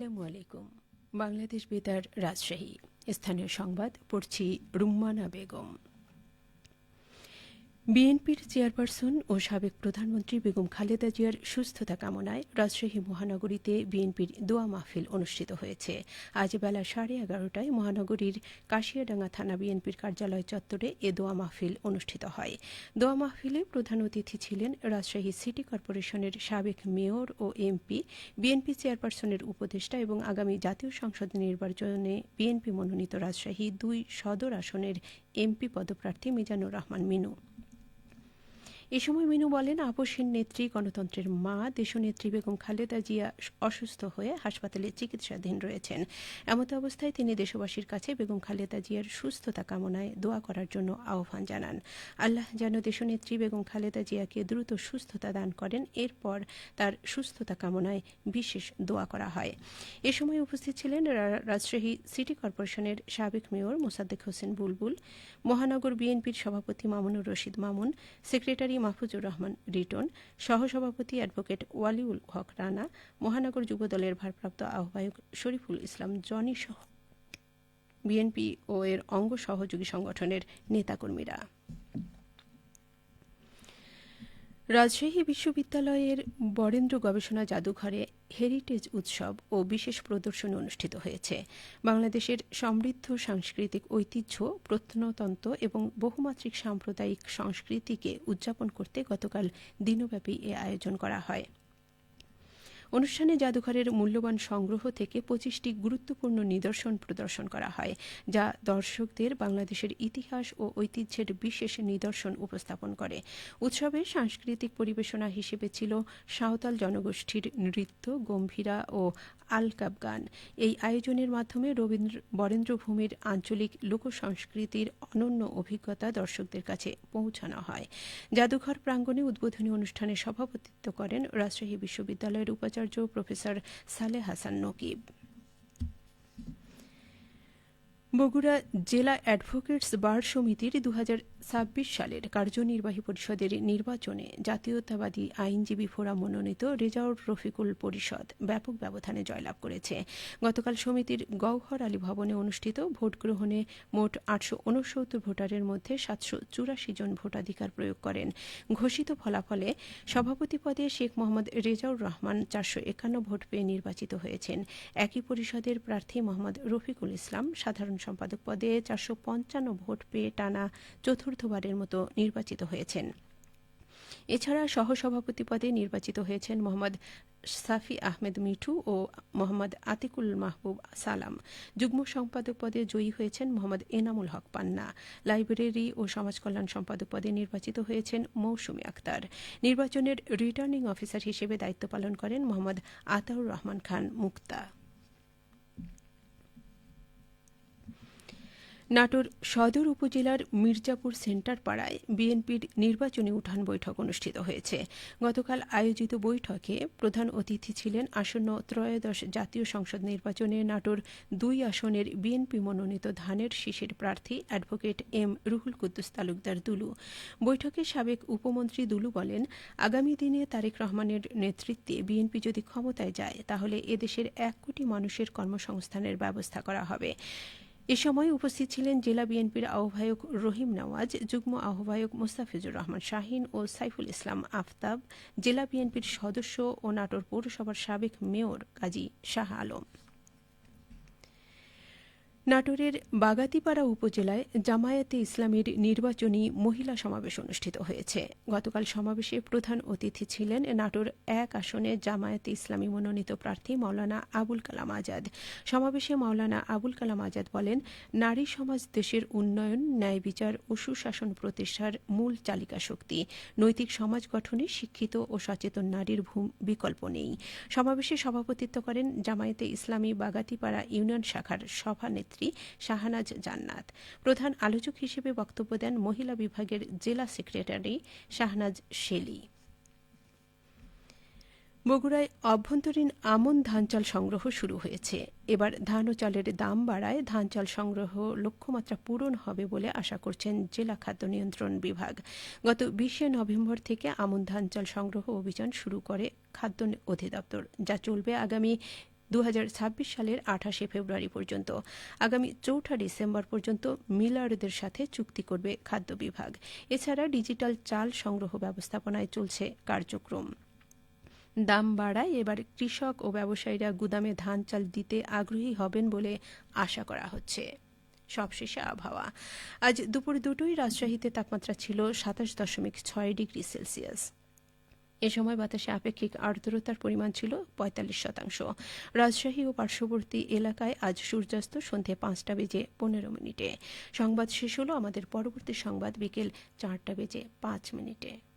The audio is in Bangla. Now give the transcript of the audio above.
আসসালামু আলাইকুম। বাংলাদেশ বেতার রাজশাহী। স্থানীয় সংবাদ পড়ছি রুম্মানা বেগম। বিএনপির চেয়ারপারসন ও সাবেক প্রধানমন্ত্রী বেগম খালেদা জিয়ার সুস্থতা কামনায় রাজশাহী মহানগরীতে বিএনপির দোয়া মাহফিল অনুষ্ঠিত হয়েছে। আজ বেলা সাড়ে এগারোটায় মহানগরীর কাশিয়াডাঙ্গা থানা বিএনপির কার্যালয় চত্বরে এ দোয়া মাহফিল অনুষ্ঠিত হয়। দোয়া মাহফিলে প্রধান অতিথি ছিলেন রাজশাহী সিটি কর্পোরেশনের সাবেক মেয়র ও এমপি, বিএনপি চেয়ারপারসনের উপদেষ্টা এবং আগামী জাতীয় সংসদ নির্বাচনে বিএনপি মনোনীত রাজশাহী দুই সদর আসনের এমপি পদপ্রার্থী মিজানুর রহমান মিনু। এ সময় মিনু বলেন আপসহীন নেত্রী গণতন্ত্রের মা, দেশনেত্রী বেগম খালেদা জিয়া অসুস্থ হয়ে হাসপাতালে চিকিৎসাধীন রয়েছেন। এমত অবস্থায় তিনি দেশবাসীর কাছে বেগম খালেদা জিয়ার সুস্থতা কামনায় দোয়া করার জন্য আহ্বান জানান। আল্লাহ যেন দেশনেত্রী বেগম খালেদা জিয়াকে দ্রুত সুস্থতা দান করেন, এরপর তার সুস্থতা কামনায় বিশেষ দোয়া করা হয়। এ সময় উপস্থিত ছিলেন রাজশাহী সিটি কর্পোরেশনের সাবেক মেয়র মোসাদ্দেক হোসেন বুলবুল, মহানগর বিএনপির সভাপতি মামুনুর রশিদ মামুন, সেক্রেটারি মাহফুজুর রহমান রিটন, সহসভাপতি অ্যাডভোকেট ওয়ালিউল হক রানা, মহানগর যুব দলের ভারপ্রাপ্ত আহ্বায়ক শরীফুল ইসলাম, জনি সহ। বিএনপি ও এর অঙ্গ সহযোগী সংগঠনের নেতাকর্মীরা। রাজশাহী বিশ্ববিদ্যালয়ের বরেন্দ্র গবেষণা জাদুঘরে হেরিটেজ উৎসব ও বিশেষ প্রদর্শনী অনুষ্ঠিত হয়েছে। বাংলাদেশের সমৃদ্ধ সাংস্কৃতিক ঐতিহ্য প্রত্নতন্ত্র এবং বহুমাত্রিক সাম্প্রদায়িক সংস্কৃতিকে উদযাপন করতে গতকাল দিনব্যাপী এ আয়োজন করা হয়। অনুষ্ঠানে জাদুঘরের মূল্যবান সংগ্রহ থেকে পঁচিশটি গুরুত্বপূর্ণ নিদর্শন প্রদর্শন করা হয়, যা দর্শকদের বাংলাদেশের ইতিহাস ও ঐতিহ্যের বিশেষ নিদর্শন উপস্থাপন করে। উৎসবের সাংস্কৃতিক পরিবেশনা হিসেবে ছিল সাঁওতাল জনগোষ্ঠীর নৃত্য, গম্ভীরা ও আলকাব গান। এই আয়োজনের মাধ্যমে রবীন্দ্র বরেন্দ্রভূমির আঞ্চলিক লোকসংস্কৃতির অনন্য অভিজ্ঞতা দর্শকদের কাছে পৌঁছানো হয়। জাদুঘর প্রাঙ্গণে উদ্বোধনী অনুষ্ঠানে সভাপতিত্ব করেন রাজশাহী বিশ্ববিদ্যালয়ের উপাচার্য প্রফেসর সালে হাসান নকিব। বগুড়া জেলা অ্যাডভোকেটস বার সমিতির দু হাজার সালের কার্যনির্বাহী পরিষদের নির্বাচনে জাতীয়তাবাদী আইনজীবী ফোরাম মনোনীত রেজাউর রফিকুল পরিষদ ব্যাপক ব্যবধানে জয়লাভ করেছে। গতকাল সমিতির গৌহর আলী ভবনে অনুষ্ঠিত ভোট গ্রহণে মোট আটশো উনসত্তর ভোটারের মধ্যে সাতশো চুরাশি জন ভোটাধিকার প্রয়োগ করেন। ঘোষিত ফলাফলে সভাপতি পদে শেখ মোহাম্মদ রেজাউর রহমান চারশো একান্ন ভোট পেয়ে নির্বাচিত হয়েছেন। একই পরিষদের প্রার্থী মোহাম্মদ রফিকুল ইসলাম সাধারণ সম্পাদক পদে চারশো পঞ্চান্ন ভোট পেয়ে টানা চতুর্থবারের মতো নির্বাচিত হয়েছেন। এছাড়া সহসভাপতি পদে নির্বাচিত হয়েছেন মোহাম্মদ সাফি আহমেদ মিঠু ও মোহাম্মদ আতিকুল মাহবুব সালাম। যুগ্ম সম্পাদক পদে জয়ী হয়েছেন মোহাম্মদ এনামুল হক পান্না। লাইব্রেরি ও সমাজ কল্যাণ সম্পাদক পদে নির্বাচিত হয়েছেন মৌসুমী আক্তার। নির্বাচনের রিটার্নিং অফিসার হিসেবে দায়িত্ব পালন করেন মোহাম্মদ আতাউর রহমান খান মুক্তা। নাটোর সদর উপজেলার মির্জাপুর সেন্টার পাড়ায় বিএনপির নির্বাচনী উঠান বৈঠক অনুষ্ঠিত হয়েছে। গতকাল আয়োজিত বৈঠকে প্রধান অতিথি ছিলেন আসন্ন ত্রয়োদশ জাতীয় সংসদ নির্বাচনে নাটোর দুই আসনের বিএনপি মনোনীত ধানের শীষের প্রার্থী অ্যাডভোকেট এম রুহুল কুদ্দুস তালুকদার দুলু। বৈঠকে সাবেক উপমন্ত্রী দুলু বলেন, আগামী দিনে তারেক রহমানের নেতৃত্বে বিএনপি যদি ক্ষমতায় যায়, তাহলে এদেশের এক কোটি মানুষের কর্মসংস্থানের ব্যবস্থা করা হবে। এ সময় উপস্থিত ছিলেন জেলা বিএনপির আহ্বায়ক রহিম নওয়াজ, যুগ্ম আহ্বায়ক মোস্তাফিজুর রহমান শাহিন ও সাইফুল ইসলাম আফতাব, জেলা বিএনপির সদস্য ও নাটোর পৌরসভার সাবেক মেয়র কাজী শাহ আলম। নাটোরের বাগাতিপাড়া উপজেলায় জামায়াতে ইসলামীর নির্বাচনী মহিলা সমাবেশ অনুষ্ঠিত হয়েছে। গতকাল সমাবেশে প্রধান অতিথি ছিলেন নাটোর এক আসনে জামায়াতে ইসলামী মনোনীত প্রার্থী মাওলানা আবুল কালাম আজাদ। সমাবেশে মাওলানা আবুল কালাম আজাদ বলেন, নারী সমাজ দেশের উন্নয়ন, ন্যায় বিচার ও সুশাসন প্রতিষ্ঠার মূল চালিকা শক্তি। নৈতিক সমাজ গঠনে শিক্ষিত ও সচেতন নারীর ভূম বিকল্প নেই। সমাবেশে সভাপতিত্ব করেন জামায়াতে ইসলামী বাগাতিপাড়া ইউনিয়ন শাখার সভানেত্রী নেত্রী শাহানাজ জান্নাত। প্রধান আলোচক হিসেবে বক্তব্য দেন মহিলা বিভাগের জেলা সেক্রেটারি শাহনাজ শেলি। বগুড়ায় অভ্যন্তরীণ আমন ধান চাল সংগ্রহ শুরু হয়েছে। এবার ধান ও চালের দাম বাড়ায়, ধান চাল সংগ্রহ লক্ষ্যমাত্রা পূরণ হবে বলে আশা করছেন জেলা খাদ্য নিয়ন্ত্রণ বিভাগ। গত বিশে নভেম্বর থেকে আমন ধান চাল সংগ্রহ অভিযান শুরু করে খাদ্য অধিদপ্তর। যা চলবে আগামী দু হাজার ছাব্বিশ সালের আঠাশে ফেব্রুয়ারি পর্যন্ত। আগামী চৌঠা ডিসেম্বর পর্যন্ত মিলারদের সাথে চুক্তি করবে খাদ্য বিভাগ। এছাড়া ডিজিটাল চাল সংগ্রহ ব্যবস্থাপনায় চলছে কার্যক্রম। দাম বাড়ায় এবার কৃষক ও ব্যবসায়ীরা গুদামে ধান চাল দিতে আগ্রহী হবেন বলে আশা করা হচ্ছে। সবশেষে আবহাওয়া। আজ দুপুর দুটোই রাজশাহীতে তাপমাত্রা ছিল সাতাশ দশমিক ছয় ডিগ্রি সেলসিয়াস। এ সময় বাতাসে আপেক্ষিক আর্দ্রতার পরিমাণ ছিল পঁয়তাল্লিশ শতাংশ। রাজশাহী ও পার্শ্ববর্তী এলাকায় আজ সূর্যাস্ত সন্ধে পাঁচটা বেজে পনেরো মিনিটে। সংবাদ শেষ হল আমাদের পরবর্তী সংবাদ বিকেল চারটা বেজে পাঁচ মিনিটে।